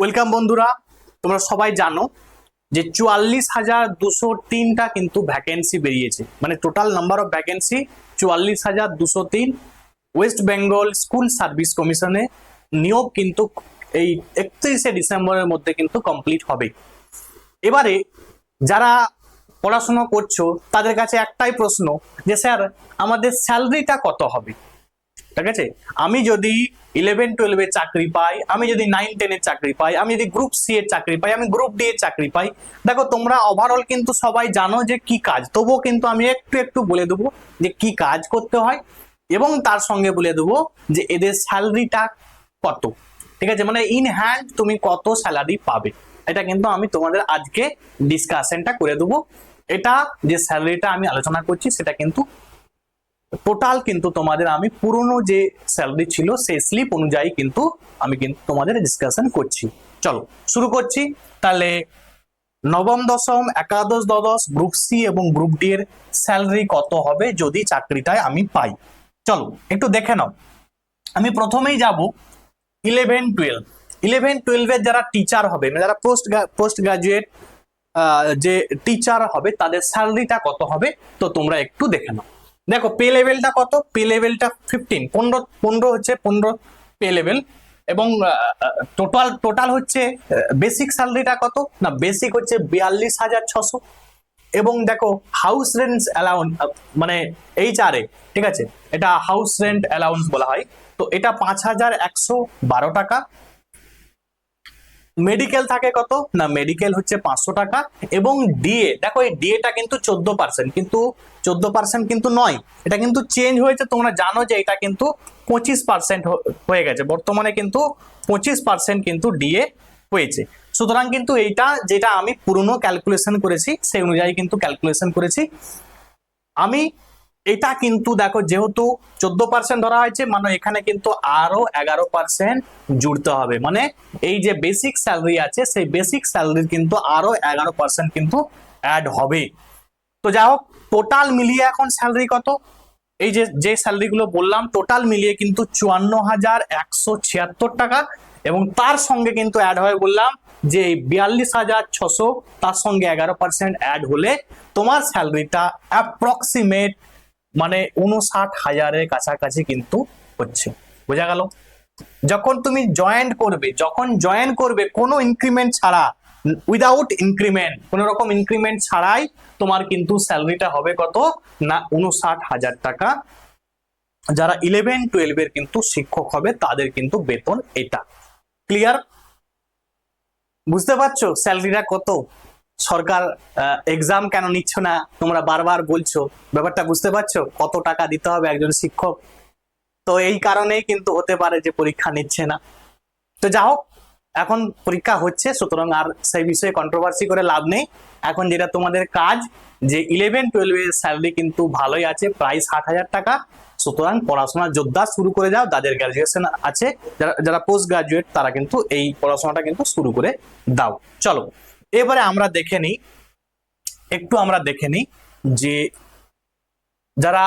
Welcome বন্ধুরা, তোমরা সবাই জানো যে চুয়াল্লিশ হাজার দুশো তিনটা কিন্তু ভ্যাকেন্সি বেরিয়েছে। মানে টোটাল নাম্বার অফ ভ্যাকেন্সি চুয়াল্লিশ হাজার দুশো তিন। ওয়েস্ট বেঙ্গল স্কুল সার্ভিস কমিশনে নিয়োগ কিন্তু এই একত্রিশে ডিসেম্বরের মধ্যে কিন্তু কমপ্লিট হবে। এবারে যারা পড়াশোনা করছ, তাদের কাছে একটাই প্রশ্ন যে, স্যার, আমাদের স্যালারিটা কত হবে? ঠিক আছে? আমি যদি ইলেভেন টুয়েলভে চাকরি পাই, আমি যদি নাইন টেনের চাকরি পাই, আমি যদি গ্রুপ সি এর চাকরি পাই, আমি গ্রুপ ডি এর চাকরি পাই, দেখো তোমরা ওভারঅল কিন্তু সবাই জানো যে কি কাজ। তবুও কিন্তু আমি একটু একটু বলে দেবো যে কি কাজ করতে হয় এবং তার সঙ্গে বলে দেবো যে এদের স্যালারিটা কত। ঠিক আছে? মানে ইন হ্যান্ড তুমি কত স্যালারি পাবে। এটা কিন্তু আমি তোমাদের আজকে ডিসকাশনটা করে দেবো। এটা যে স্যালারিটা আমি আলোচনা করছি, সেটা কিন্তু টোটাল কিন্তু তোমাদের আমি পুরনো যে স্যালারি ছিল, সেই স্লিপ অনুযায়ী কিন্তু আমি কিন্তু তোমাদের ডিসকাশন করছি। চলো, শুরু করছি। তাহলে নবম, দশম, একাদশ, দ্বাদশ গ্রুপ সি এবং গ্রুপ ডি এর স্যালারি কত হবে যদি চাকরিটায় আমি পাই? চলো, একটু দেখে নাও। আমি প্রথমেই যাব ইলেভেন টুয়েলভ ইলেভেন টুয়েলভের যারা টিচার হবে মানে যারা পোস্ট পোস্ট গ্রাজুয়েট যে টিচার হবে, তাদের স্যালারিটা কত হবে? তো তোমরা একটু দেখে নাও। দেখো পে লেভেলটা কত? পে লেভেলটা ফিফটিন পনেরো পনেরো হচ্ছে পনেরো পে লেভেল এবং টোটাল টোটাল হচ্ছে বেসিক স্যালারিটা কত? না বেসিক হচ্ছে বিয়াল্লিশ হাজার ছশো। এবং দেখো হাউস রেন্ট অ্যালাউন্স মানে এইচ আর এ ঠিক আছে? এটা হাউস রেন্ট অ্যালাউন্স বলা হয়। তো এটা পাঁচ হাজার একশো বারো টাকা। মেডিকেল থাকে কত? না মেডিকেল হচ্ছে পাঁচশো টাকা এবং ডিএ দেখো এই ডিএটা কিন্তু চোদ্দ পার্সেন্ট কিন্তু চোদ্দ পার্সেন্ট কিন্তু নয়। এটা কিন্তু চেঞ্জ হয়েছে, তোমরা জানো যে এটা কিন্তু পঁচিশ পার্সেন্ট হয়ে গেছে। বর্তমানে কিন্তু পঁচিশ পার্সেন্ট কিন্তু ডিএ হয়েছে। সুতরাং কিন্তু এইটা যেটা আমি পুরনো ক্যালকুলেশন করেছি, সেই অনুযায়ী কিন্তু ক্যালকুলেশন করেছি। আমি এটা কিন্তু দেখো, যেহেতু চোদ্দ পার্সেন্ট ধরা হয়েছে মানে এখানে কিন্তু আরও এগারো পার্সেন্ট জুড়তে হবে। মানে এই যে বেসিক স্যালারি আছে, সেই বেসিক স্যালারির কিন্তু আরও এগারো পার্সেন্ট কিন্তু অ্যাড হবে। তো যাই হোক টোটাল মিলিয়ে এখন স্যালারি কত? এই যে যে স্যালারিগুলো বললাম টোটাল মিলিয়ে কিন্তু চুয়ান্ন হাজার একশো ছিয়াত্তর টাকা এবং তার সঙ্গে কিন্তু অ্যাড হয় বললাম যে বিয়াল্লিশ হাজার ছশো, তার সঙ্গে এগারো পার্সেন্ট অ্যাড হলে তোমার স্যালারিটা অ্যাপ্রক্সিমেট মানে উনষাট হাজারের কাছাকাছি কিন্তু হচ্ছে। বোঝা গেল? যখন তুমি জয়েন করবে, যখন জয়েন করবে, কোনো ইনক্রিমেন্ট ছাড়া উইদাউট ইনক্রিমেন্ট কোনো রকম ইনক্রিমেন্ট ছাড়াই তোমার কিন্তু স্যালারিটা হবে কত? না উনষাট হাজার টাকা। যারা ইলেভেন টুয়েলভের কিন্তু শিক্ষক হবে, তাদের কিন্তু বেতন এটা। ক্লিয়ার বুঝতে পারছ? স্যালারিটা কত? সরকার এক্সাম কেন নিচ্ছ না? তোমরা বারবার বলছো। ব্যাপারটা বুঝতে পারছ? কত টাকা দিতে হবে একজন শিক্ষক? তো এই কারণেই কিন্তু হতে পারে যে পরীক্ষা নিচ্ছে না। তো যা হোক, এখন পরীক্ষা হচ্ছে, সুতরাং আর সেই বিষয়ে কন্ট্রোভার্সি করে লাভ নেই। এখন যেটা তোমাদের কাজ, যে ইলেভেন টুয়েলভের স্যালারি কিন্তু ভালোই আছে প্রায় ষাট হাজার টাকা। সুতরাং পড়াশোনা যোদ্ধা শুরু করে যাও, যাদের গ্রাজুয়েশন আছে, যারা যারা পোস্ট গ্রাজুয়েট তারা কিন্তু এই পড়াশোনাটা কিন্তু শুরু করে দাও। চলো। এবারে আমরা দেখে নিই, একটু আমরা দেখে নিই যে যারা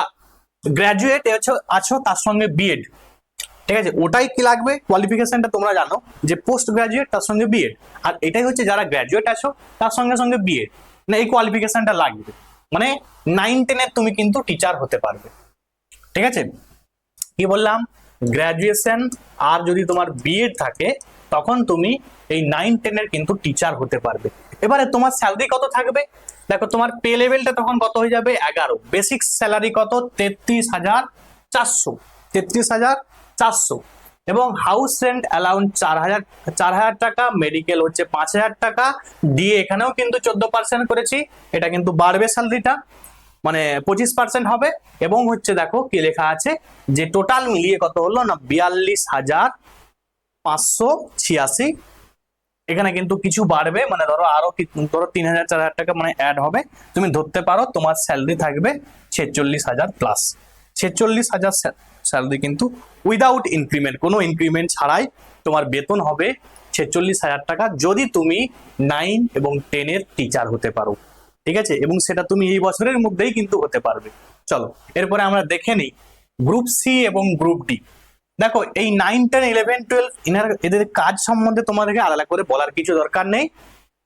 গ্র্যাজুয়েট আছো, তার সঙ্গে বিএড ঠিক আছে? ওটাই কি লাগবে? কোয়ালিফিকেশনটা তোমরা জানো যে পোস্ট গ্রাজুয়েট তার সঙ্গে বিএড আর এটাই হচ্ছে যারা গ্র্যাজুয়েট আছো, তার সঙ্গে সঙ্গে বিএড না এই কোয়ালিফিকেশনটা লাগবে। মানে নাইন টেনের তুমি কিন্তু টিচার হতে পারবে। ঠিক আছে? কি বললাম? গ্র্যাজুয়েশন আর যদি তোমার বিএড থাকে তখন তুমি এই নাইন টেনের কিন্তু টিচার হতে পারবে। এবারে তোমার স্যালারি কত থাকবে? দেখো, তোমার পে লেভেলটা তখন কত হয়ে যাবে? এগারো। বেসিক স্যালারি কত? তেত্রিশ হাজার চারশো। তেত্রিশ হাজার চারশো। এবং হাউস রেন্ট অ্যালাউন্স চার হাজার চার হাজার টাকা মেডিকেল হচ্ছে পাঁচ হাজার টাকা। দিয়ে এখানেও কিন্তু চোদ্দ পার্সেন্ট করেছি। এটা কিন্তু বাড়বে স্যালারিটা মানে পঁচিশ পার্সেন্ট হবে। এবং হচ্ছে দেখো কি লেখা আছে যে টোটাল মিলিয়ে কত হলো না? বিয়াল্লিশ হাজার পাঁচশো ছিয়াশি। এখানে কিন্তু কিছু বাড়বে মানে ধরো আরও ধরো তিন হাজার চার হাজার টাকা মানে অ্যাড হবে। তুমি ধরতে পারো, তোমার স্যালারি থাকবে ছেচল্লিশ হাজার প্লাস ছেচল্লিশ হাজার স্যালারি কিন্তু উইদাউট ইনক্রিমেন্ট কোনো ইনক্রিমেন্ট ছাড়াই তোমার বেতন হবে ছেচল্লিশ হাজার টাকা যদি তুমি নাইন এবং টেনের টিচার হতে পারো। ঠিক আছে? এবং সেটা তুমি এই বছরের মধ্যেই কিন্তু হতে পারবে। চলো, এরপরে আমরা দেখে নিই। গ্রুপ সি এবং গ্রুপ ডি দেখো, এই নাইন টেন ইলেভেন টুয়েলভ এনার এদের কাজ সম্বন্ধে তোমাদেরকে আলাদা করে বলার কিছু দরকার নেই।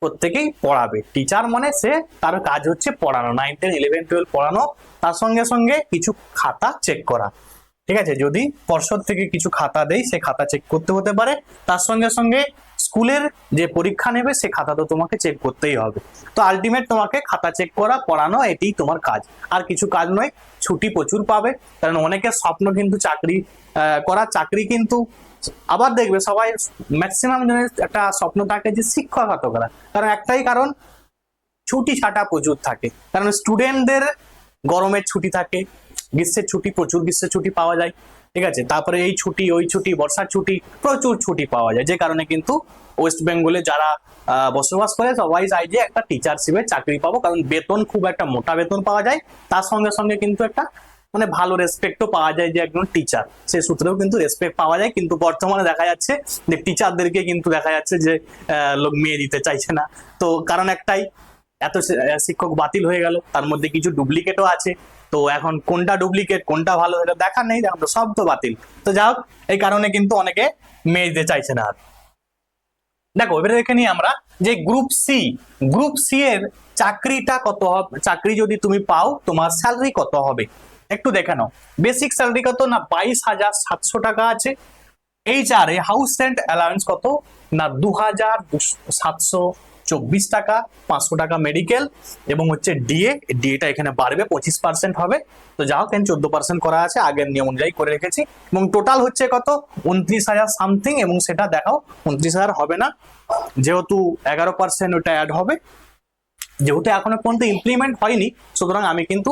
প্রত্যেকেই পড়াবে। টিচার মানে সে তার কাজ হচ্ছে পড়ানো। নাইন টেন ইলেভেন টুয়েলভ পড়ানো, তার সঙ্গে সঙ্গে কিছু খাতা চেক করা। ঠিক আছে? যদি পর্ষদ থেকে কিছু খাতা দেয় সে খাতা চেক করতে হতে পারে। তার সঙ্গে সঙ্গে স্কুলের যে পরীক্ষা নেবে সে খাতা তো তোমাকে চেক করতেই হবে। তো আলটিমেট তোমাকে খাতা চেক করা, পড়ানো এটাই তোমার কাজ। আর কিছু কাজ নয়, ছুটি প্রচুর পাবে। কারণ অনেকের স্বপ্ন কিন্তু চাকরি করা চাকরি কিন্তু আবার দেখবে সবাই ম্যাক্সিমাম জনের একটা স্বপ্ন থাকে যে শিক্ষকতা করা। কারণ একটাই কারণ, ছুটি ছাটা প্রচুর থাকে। কারণ স্টুডেন্টদের গরমের ছুটি থাকে, গ্রীষ্মের ছুটি, প্রচুর গ্রীষ্মের ছুটি পাওয়া যায়। ঠিক আছে? তারপরে এই ছুটি, ওই ছুটি, বর্ষার ছুটি, প্রচুর ছুটি পাওয়া যায়। যে কারণে কিন্তু ওয়েস্ট বেঙ্গলে যারা বসবাস করে, সবাই চায় যে একটা টিচারশিপের চাকরি পাবো। কারণ বেতন খুব একটা মোটা বেতন পাওয়া যায়। তার সঙ্গে সঙ্গে কিন্তু একটা মানে ভালো রেসপেক্টও পাওয়া যায় যে একজন টিচার সে সূত্রেও কিন্তু রেসপেক্ট পাওয়া যায়। কিন্তু বর্তমানে দেখা যাচ্ছে যে টিচারদেরকে কিন্তু দেখা যাচ্ছে যে লোক মেয়ে দিতে চাইছে না। তো কারণ একটাই, এত শিক্ষক বাতিল হয়ে গেল। তার মধ্যে কিছু ডুপ্লিকেটও আছে। তো এখন কোনটা ডুপ্লিকেট কোনটা ভালো সেটা দেখার নেই এখন তো সব তো বাতিল। তো যাই হোক, এই কারণে কিন্তু অনেকে মেয়ে দিতে চাইছে না আর। দেখো, এবারে দেখে নিই আমরা যে গ্রুপ সি গ্রুপ সি এর চাকরিটা কত হবে, চাকরি যদি তুমি পাও, তোমার স্যালারি কত হবে? একটু দেখে নাও। বেসিক স্যালারি কত না, বাইশ হাজার সাতশো টাকা আছে। H R A house rent allowance কত? না দু হাজার সাতশো চব্বিশ টাকা, পাঁচশো টাকা মেডিকেল এবং হচ্ছে ডিএ ডিএটা এখানে বাড়বে, পঁচিশ পার্সেন্ট হবে। তো যা হোক চোদ্দ পার্সেন্ট করা আছে, আগের নিয়ম অনুযায়ী করে রেখেছি। এবং টোটাল হচ্ছে কত? উনত্রিশ হাজার সামথিং এবং সেটা দেখাও, উনত্রিশ হাজার হবে না। যেহেতু এগারো পার্সেন্ট ওটা অ্যাড হবে। যেহেতু এখনও পর্যন্ত ইমপ্লিমেন্ট হয়নি, সুতরাং আমি কিন্তু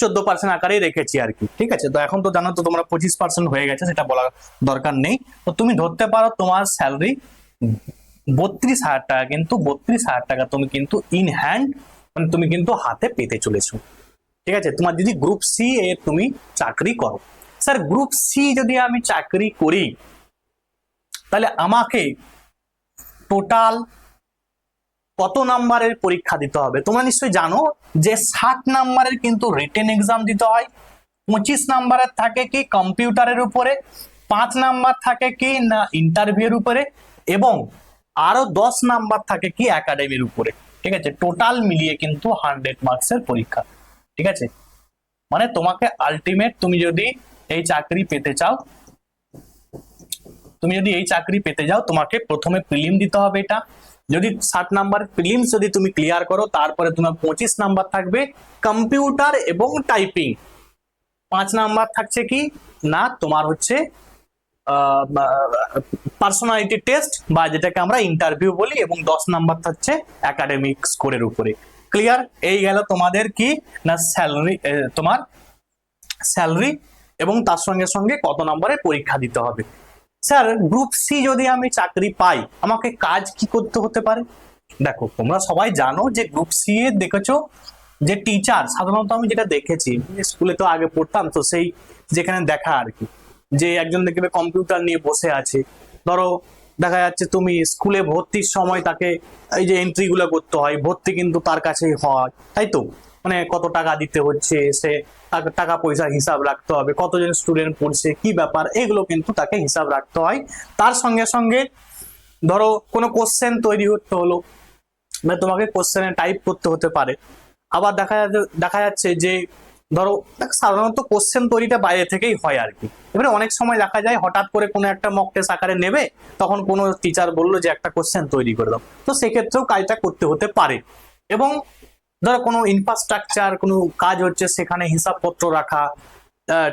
চোদ্দ পার্সেন্ট আকারেই রেখেছি আর কি। ঠিক আছে? তো এখন তো জানো তো তোমরা পঁচিশ পার্সেন্ট হয়ে গেছে, সেটা বলার দরকার নেই। তো তুমি ধরতে পারো তোমার স্যালারি বত্রিশ হাজার টাকা কিন্তু, বত্রিশ হাজার টাকা তুমি কিন্তু ইন হ্যান্ড মানে তুমি কিন্তু হাতে পেতে চলেছো। ঠিক আছে? তোমার যদি গ্রুপ সি এ তুমি চাকরি করো। স্যার গ্রুপ সি যদি আমি চাকরি করি, তাহলে আমাকে টোটাল কত নাম্বারের পরীক্ষা দিতে হবে? তোমরা নিশ্চয়ই জানো যে ষাট নাম্বারের কিন্তু রিটেন এক্সাম দিতে হয়। পঁচিশ নাম্বারের থাকে কি কম্পিউটারের উপরে, পাঁচ নাম্বার থাকে কি না ইন্টারভিউর উপরে, এবং আরও দশ নাম্বার থাকে কি একাডেমির উপরে, ঠিক আছে? টোটাল মিলিয়ে কিন্তু হান্ড্রেড মার্কসের পরীক্ষা, ঠিক আছে? মানে তোমাকে আলটিমেট তুমি যদি এই চাকরি পেতে চাও, তুমি যদি এই চাকরি পেতে যাও, তোমাকে প্রথমে প্রিলিম দিতে হবে এটা। যদি ষাট নাম্বার প্রিলিমস যদি তুমি ক্লিয়ার করো, তারপরে তোমার পঁচিশ নাম্বার থাকবে কম্পিউটার এবং টাইপিং পাঁচ নাম্বার থাকছে কি? না, তোমার হচ্ছে পার্সোনালিটি টেস্ট বা যেটাকে আমরা ইন্টারভিউ বলি এবং দশ নাম্বার থাকছে একাডেমিক স্কোরের উপরে। ক্লিয়ার এই গেল তোমাদের কি? না স্যালারি তোমার স্যালারি এবং তার সঙ্গে সঙ্গে কত নম্বরে পরীক্ষা দিতে হবে। স্যার গ্রুপ সি যদি আমি চাকরি পাই, আমাকে কাজ কি করতে হতে পারে? দেখো, তোমরা সবাই জানো যে গ্রুপ সি এ দেখেছ যে টিচার সাধারণত আমি যেটা দেখেছি স্কুলে তো আগে পড়তাম, তো সেই যেখানে দেখা আর কি। যে একজন দেখবে কম্পিউটার নিয়ে বসে আছে। ধরো, দেখা যাচ্ছে তুমি স্কুলে ভর্তির সময় তাকে এই যে এন্ট্রি গুলো করতে হয়, ভর্তি কিন্তু তার কাছেই হয়, তাই তো? মানে কত টাকা দিতে হচ্ছে, সে টাকা পয়সা হিসাব রাখতে হবে, কতজন স্টুডেন্ট পড়ছে, কি ব্যাপার, এগুলো কিন্তু তাকে হিসাব রাখতে হয়। তার সঙ্গে সঙ্গে ধরো, কোনো কোশ্চেন তৈরি করতে হলো মানে তোমাকে কোশ্চেনে টাইপ করতে হতে পারে। আবার দেখা যাচ্ছে দেখা যাচ্ছে যে ধরো সাধারণত কোশ্চেন তৈরিটা বাইরে থেকেই হয় আর কি এবারে অনেক সময় দেখা যায়, হঠাৎ করে কোনো একটা মক টেস্ট আকারে নেবে, তখন কোনো টিচার বলল যে, একটা কোশ্চেন তৈরি করে দাও। তো সেক্ষেত্রেও কাজটা করতে হতে পারে। এবং ধরো, কোনো ইনফ্রাস্ট্রাকচার কোনো কাজ হচ্ছে সেখানে হিসাবপত্র রাখা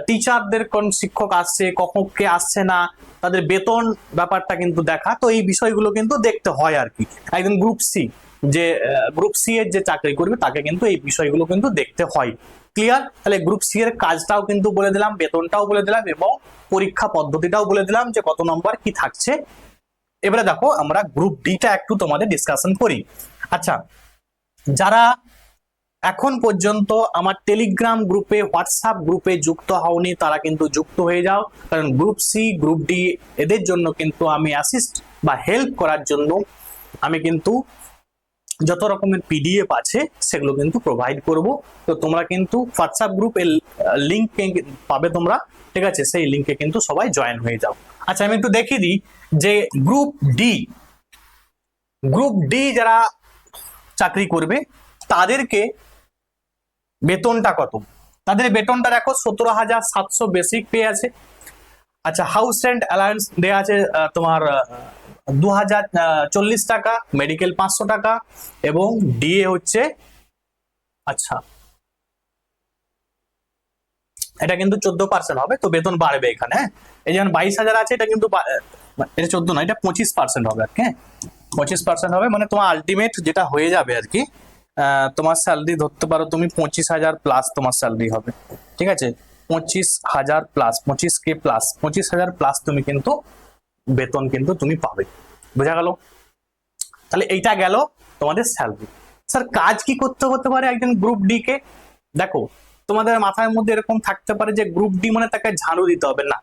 টিচারদের কোন শিক্ষক আসছে, কখন কে আসছে না, তাদের বেতন ব্যাপারটা কিন্তু দেখা, তো এই বিষয়গুলো কিন্তু দেখতে হয় আর কি একদম গ্রুপ সি যে গ্রুপ সি এর যে চাকরি করবে, তাকে কিন্তু এই বিষয়গুলো কিন্তু দেখতে হয়। ক্লিয়ার তাহলে গ্রুপ সি এর কাজটাও কিন্তু বলে দিলাম, বেতনটাও বলে দিলাম, এবং পরীক্ষা পদ্ধতিটাও বলে দিলাম যে কত নম্বর কি থাকছে। এবারে দেখো, আমরা গ্রুপ ডিটা একটু তোমাদের ডিসকাশন করি। আচ্ছা যারা এখন পর্যন্ত আমার টেলিগ্রাম গ্রুপে হোয়াটসঅ্যাপ গ্রুপে যুক্ত হওনি, তারা কিন্তু যুক্ত হয়ে যাও। কারণ গ্রুপ সি গ্রুপ ডি এদের জন্য কিন্তু আমি অ্যাসিস্ট বা হেল্প করার জন্য আমি কিন্তু যত রকমের পিডিএফ আছে, সেগুলো কিন্তু প্রোভাইড করব। তো তোমরা কিন্তু হোয়াটসঅ্যাপ গ্রুপের লিঙ্ক পাবে তোমরা, ঠিক আছে? সেই লিঙ্কে কিন্তু সবাই জয়েন হয়ে যাও। আচ্ছা আমি একটু দেখিয়ে দিই যে গ্রুপ ডি গ্রুপ ডি যারা চাকরি করবে, তাদেরকে বেতনটা কত? তাদের বেতনটা দেখো সতেরো হাজার সাতশো বেসিক পে আছে। আচ্ছা হাউস রেন্ট অ্যালায়েন্স দেওয়া আছে তোমার দু হাজার চল্লিশ টাকা মেডিকেল পাঁচশো টাকা এবং ডিএ হচ্ছে আচ্ছা। এটা কিন্তু চোদ্দ পার্সেন্ট হবে, তো বেতন বাড়বে এখানে হ্যাঁ? এই যেমন বাইশ হাজার আছে, এটা কিন্তু এটা চোদ্দ না এটা পঁচিশ পার্সেন্ট হবে আর কি হ্যাঁ? পঁচিশ পার্সেন্ট হবে মানে তোমার আলটিমেট যেটা হয়ে যাবে আর কি তোমার স্যালারি ধরতে পারো তুমি পঁচিশ হাজার প্লাস তোমার স্যালারি হবে, ঠিক আছে? পঁচিশ হাজার প্লাস পঁচিশ কে প্লাস পঁচিশ হাজার প্লাস তুমি কিন্তু বেতন কিন্তু তুমি পাবে। বোঝা গেল? তাহলে এইটা গেল তোমাদের স্যালারি স্যার কাজ কি করতে হতে পারে একজন গ্রুপ ডি কে? দেখো, তোমাদের মাথার মধ্যে এরকম থাকতে পারে যে গ্রুপ ডি মানে তাকে ঝাড়ু দিতে হবে। না।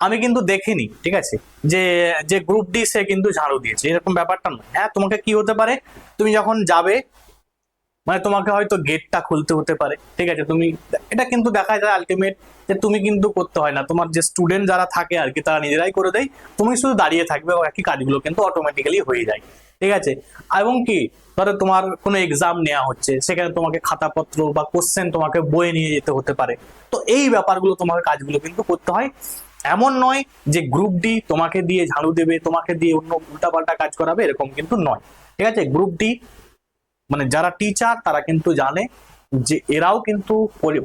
আমি কিন্তু দেখিনি, ঠিক আছে? যে যে গ্রুপ ডি সে কিন্তু ঝাড়ু দিয়েছে। এরকম ব্যাপারটা না হ্যাঁ তোমাকে কি হতে পারে? তুমি যখন যাবে মানে তোমাকে হয়তো গেটটা খুলতে হতে পারে, ঠিক আছে? তুমি, এটা কিন্তু দেখা যায় আলটিমেট যে তুমি কিন্তু করতে হয় না। তোমার যে স্টুডেন্ট যারা থাকে আর কি, তারা নিজেরাই করে দেয়। তুমি শুধু দাঁড়িয়ে থাকবে একই কাজগুলো কিন্তু অটোমেটিক্যালি হয়ে যায়, ঠিক আছে? এবং কি, ধরো তোমার কোনো এক্সাম নেওয়া হচ্ছে, সেখানে তোমাকে খাতাপত্র বা কোশ্চেন তোমাকে বয়ে নিয়ে যেতে হতে পারে। তো এই ব্যাপারগুলো তোমাকে কাজগুলো কিন্তু করতে হয়। এমন নয় যে গ্রুপ ডি তোমাকে দিয়ে ঝাড়ু দেবে, তোমাকে দিয়ে অন্য উল্টাপাল্টা কাজ করাবে, এরকম কিন্তু নয়, ঠিক আছে? গ্রুপ ডি মানে যারা টিচার তারা কিন্তু জানে যে এরাও কিন্তু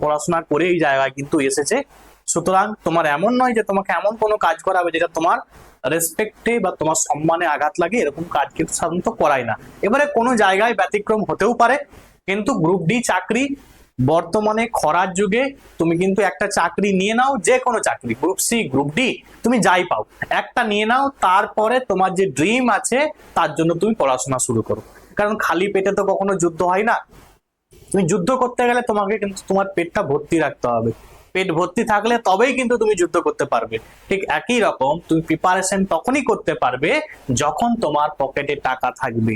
পড়াশোনা করে এই জায়গায় কিন্তু এসেছে। সুতরাং তোমার এমন নয় যে তোমাকে এমন কোনো কাজ করাবে যেটা তোমার রেসপেক্টে বা তোমার সম্মানে আঘাত লাগে, এরকম কাজ কিন্তু সাধারণত করায় না। এবারে কোনো জায়গায় ব্যতিক্রম হতেও পারে, কিন্তু গ্রুপ ডি চাকরি, বর্তমানে খরার যুগে তুমি কিন্তু একটা চাকরি নিয়ে নাও যে কোনো চাকরি গ্রুপ সি গ্রুপ ডি তুমি যাই পাও। একটা নিয়ে নাও, তারপরে তোমার যে ড্রিম আছে, তার জন্য তুমি পড়াশোনা শুরু করো। কারণ খালি পেটে তো কখনো যুদ্ধ হয় না। তুমি যুদ্ধ করতে গেলে তোমাকে কিন্তু তোমার পেটটা ভর্তি রাখতে হবে। পেট ভর্তি থাকলে তবেই কিন্তু তুমি যুদ্ধ করতে পারবে। ঠিক একই রকম তুমি প্রিপারেশন তখনই করতে পারবে যখন তোমার পকেটে টাকা থাকবে।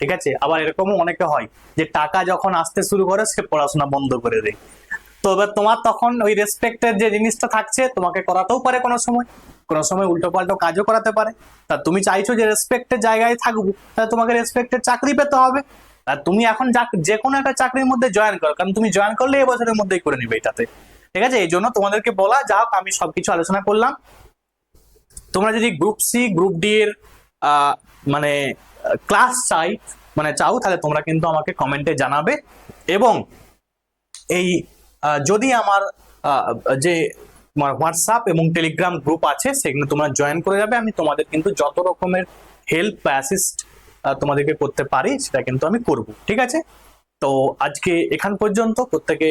ঠিক আছে? আবার এরকমও অনেকে হয় যে টাকা যখন আসতে শুরু করে সে পড়াশোনা বন্ধ করে দেয়। তো এবার তোমার তখন ওই রেসপেক্টের যে জিনিসটা থাকছে তোমাকে করাতেও পারে কোনো সময়। কোনো সময় উল্টো পাল্টো কাজও করাতে পারে। তা তুমি চাইছো যে রেসপেক্টের জায়গায় থাকব তাহলে তোমাকে রেসপেক্টের চাকরি পেতে হবে। আর তুমি এখন যা- কোনো একটা চাকরির মধ্যে জয়েন করো, কারণ তুমি জয়েন করলে এই বছরের মধ্যেই করে নিবে এটাতে। ঠিক আছে? এই জন্য তোমাদেরকে বলা যা আমি সবকিছু আলোচনা করলাম। তোমরা যদি গ্রুপ সি গ্রুপ ডি এর মানে ক্লাস চাই মানে চাও, তাহলে তোমরা কিন্তু আমাকে কমেন্টে জানাবে। এবং এই যদি আমার যে তোমার হোয়াটসঅ্যাপ এবং টেলিগ্রাম গ্রুপ আছে, সেখানে তোমরা জয়েন করে যাবে। আমি তোমাদের কিন্তু যত রকমের হেল্প বা অ্যাসিস্ট তোমাদেরকে করতে পারি, সেটা কিন্তু আমি করব, ঠিক আছে? তো আজকে এখান পর্যন্ত। প্রত্যেকে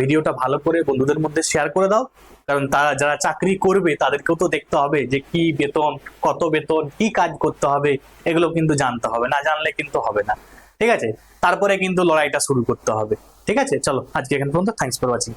ভিডিওটা ভালো করে বন্ধুদের মধ্যে শেয়ার করে দাও। কারণ তারা যারা চাকরি করবে, তাদেরকেও তো দেখতে হবে যে কি বেতন, কত বেতন, কি কাজ করতে হবে, এগুলো কিন্তু জানতে হবে, না জানলে কিন্তু হবে না, ঠিক আছে? তারপরে কিন্তু লড়াইটা শুরু করতে হবে, ঠিক আছে? চলো, আজকে এখান পর্যন্ত। Thanks for watching